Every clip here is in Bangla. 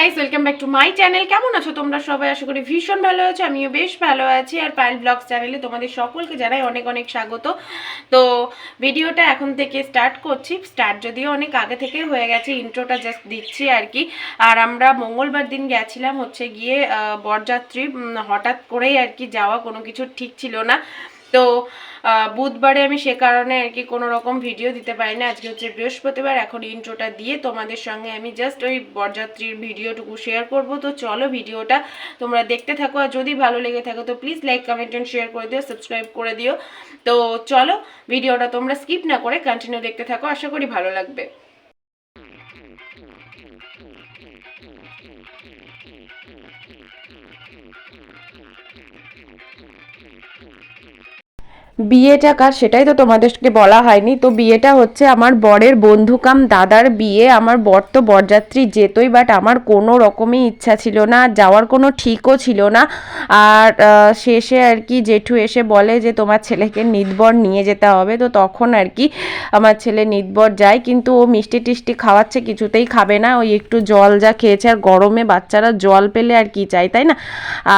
Guys welcome back to my channel কেমন আছো তোমরা সবাই? আশা করি ভীষণ ভালো আছো, আমিও বেশ ভালো আছি। আর পাইল ব্লগস চ্যানেলে তোমাদের সকলকে জানাই অনেক অনেক স্বাগত। তো ভিডিওটা এখন থেকে স্টার্ট করছি। স্টার্ট যদিও অনেক আগে থেকে হয়ে গেছে ইন্ট্রোটা জাস্ট দিচ্ছি আর কি। আর আমরা মঙ্গলবার দিন গেছিলাম হচ্ছে গিয়ে বরযাত্রী হঠাৎ করেই আর কি যাওয়া কোনো কিছু ঠিক ছিল না। তো বুধবারে আমি সে কারণে আর কি কোনো রকম ভিডিও দিতে পারি না আজকে হচ্ছে বৃহস্পতিবার, এখন ইন্ট্রোটা দিয়ে তোমাদের সঙ্গে আমি জাস্ট ওই বরযাত্রীর ভিডিওটুকু শেয়ার করব। তো চলো ভিডিওটা তোমরা দেখতে থাকো, আর যদি ভালো লেগে থাকো তো please like comment and share করে দিও সাবস্ক্রাইব করে দিও। তো চলো ভিডিওটা তোমরা স্কিপ না করে কন্টিনিউ দেখতে থাকো, আশা করি ভালো লাগবে। বিয়েটা কার? সেটাই তো তোমাদেরকে বলা হয়নি। তো বিয়েটা হচ্ছে আমার বরের বন্ধু কাম দাদার বিয়ে। আমার বর তো বরযাত্রী যেতই বাট আমার কোনো রকমই ইচ্ছা ছিল না। যাওয়ার কোনো ঠিকও ছিল না। আর শেষে আর কি জেঠু এসে বলে যে তোমার ছেলেকে নিদবর নিয়ে যেতে হবে। তো তখন আর কি আমার ছেলে নিদবর যায়। কিন্তু ও মিষ্টি টিষ্টি খাওয়াচ্ছে, কিছুতেই খাবে না। ওই একটু জল যা খেয়েছে, আর গরমে বাচ্চারা জল পেলে আর কি চাই তাই না?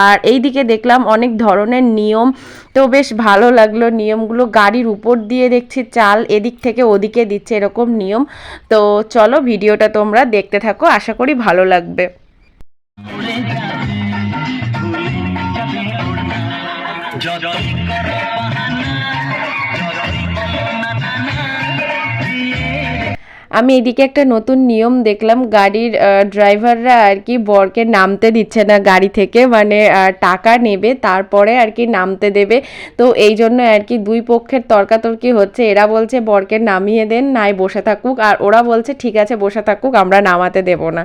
আর এই দিকে দেখলাম অনেক ধরনের নিয়ম। তো বেশ ভালো লাগল নিয়মগুলো গাড়ির উপর দিয়ে দেখছি, চাল এদিক থেকে ওদিকে দিচ্ছে এরকম নিয়ম। তো চলো ভিডিওটা তোমরা দেখতে থাকো, আশা করি ভালো লাগবে। যতই আমি এদিকে একটা নতুন নিয়ম দেখলাম, গাড়ির ড্রাইভাররা আর কি বরকে নামতে দিচ্ছে না গাড়ি থেকে মানে টাকা নেবে, তারপরে আর কি নামতে দেবে। তো এই জন্য আর কি দুই পক্ষের তর্কাতর্কি হচ্ছে। এরা বলছে, বরকে নামিয়ে দেন, নাই, বসে থাকুক। আর ওরা বলছে, ঠিক আছে, বসে থাকুক, আমরা নামাতে দেব না।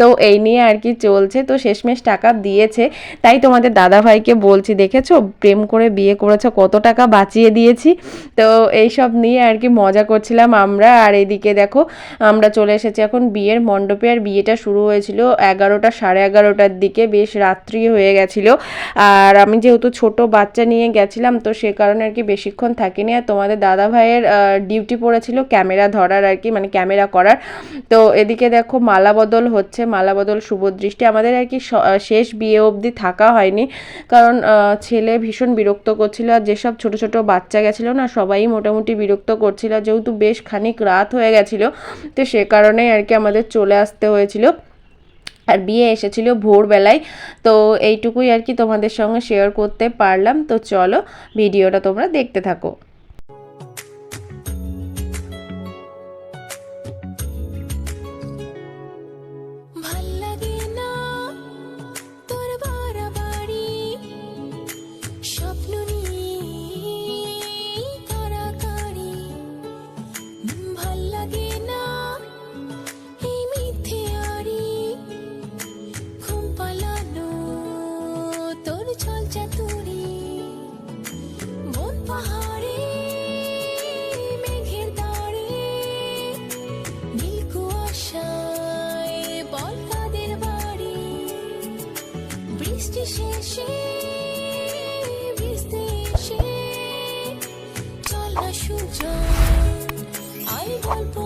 তো এই নিয়ে আর কি চলছে। তো শেষমেশ টাকা দিয়েছে। তাই তোমাদের দাদাভাইকে বলছি, দেখেছ? প্রেম করে বিয়ে করেছ, কত টাকা বাঁচিয়ে দিয়েছি? তো এইসব নিয়ে আর কি মজা করছিলাম আমরা। আর এদিকে দেখো আমরা চলে এসেছি এখন বিয়ের মণ্ডপে। আর বিয়েটা শুরু হয়েছিল এগারোটা, সাড়ে এগারোটার দিকে, বেশ রাত্রি হয়ে গেছিল। আর আমি যেহেতু ছোট বাচ্চা নিয়ে গেছিলাম, তো সে কারণে আর কি বেশিক্ষণ থাকিনি। আর তোমাদের দাদা ভাইয়ের ডিউটি পড়েছিল ক্যামেরা ধরার আর কি মানে ক্যামেরা করার। তো এদিকে দেখো মালা বদল হচ্ছে, মালা বদল শুভদৃষ্টি আমাদের আর কি শেষ বিয়ে অবধি থাকা হয়নি। কারণ ছেলে ভীষণ বিরক্ত করছিল। আর যেসব ছোট ছোট বাচ্চা গেছিল না, সবাই মোটামুটি বিরক্ত করছিল। যেহেতু বেশ খানিক রাত হয়ে গেছিল তো সে কারণেই আর কি আমাদের চলে আসতে হয়েছিল। আর বিয়ে এসেছিল ভোরবেলায়। তো এইটুকুই আর কি তোমাদের সঙ্গে শেয়ার করতে পারলাম। তো চলো, ভিডিওটা তোমরা দেখতে থাকো। বৃষ্টি শেষে ভিজতে এসে চল না সুজন আই গল্প